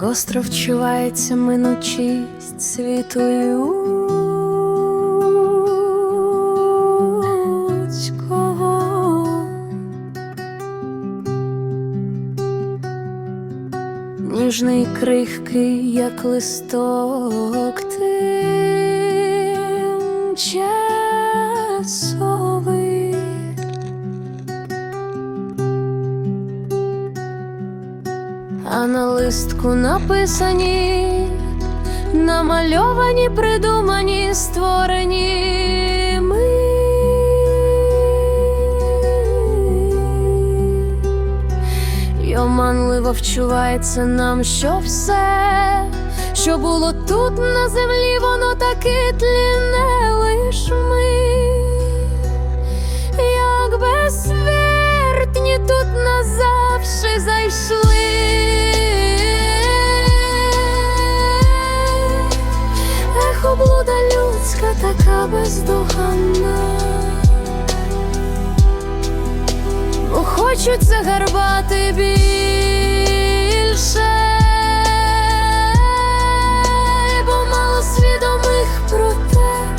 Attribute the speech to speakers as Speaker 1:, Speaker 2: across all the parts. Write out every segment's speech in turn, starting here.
Speaker 1: Гостро вчувається минучість людського. Ніжний крихкий, як листок тимчасовий. А на листку написані, намальовані, придумані, створені ми. оманливо вчувається нам, що все, що було тут на землі, воно таки тліне така бездоганна. Бо хочеться гарбати більше, бо мало свідомих про те,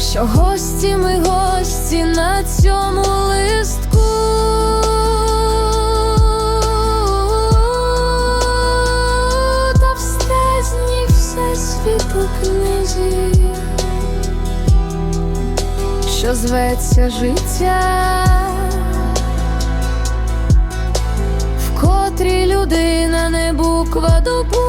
Speaker 1: що гості ми гості на цьому листку. Що зветься життя, в котрій людина не буква дух.